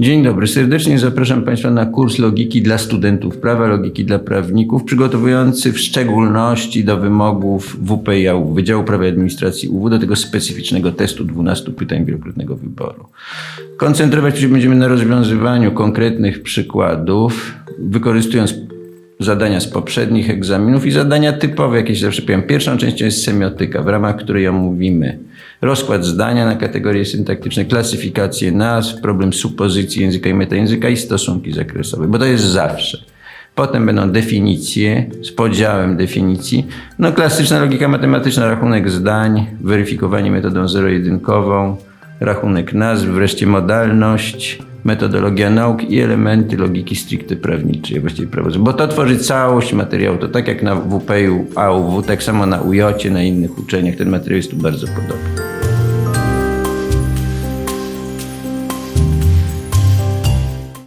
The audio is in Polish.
Dzień dobry, serdecznie zapraszam Państwa na kurs logiki dla studentów prawa, logiki dla prawników, przygotowujący w szczególności do wymogów WPIAU, Wydziału Prawa i Administracji UW, do tego specyficznego testu 12 pytań wielokrotnego wyboru. Koncentrować się będziemy na rozwiązywaniu konkretnych przykładów, wykorzystując zadania z poprzednich egzaminów i zadania typowe, jakieś zawsze powiem. Pierwszą częścią jest semiotyka, w ramach której omówimy rozkład zdania na kategorie syntaktyczne, klasyfikację nazw, problem supozycji języka i metajęzyka i stosunki zakresowe, bo to jest zawsze. Potem będą definicje z podziałem definicji. No klasyczna logika matematyczna, rachunek zdań, weryfikowanie metodą zero-jedynkową, rachunek nazw, wreszcie modalność, metodologia nauk i elementy logiki stricte prawniczej, właściwie prawo. Bo to tworzy całość materiału. To tak jak na WPU, AUW, tak samo na UJ, na innych uczelniach. Ten materiał jest tu bardzo podobny.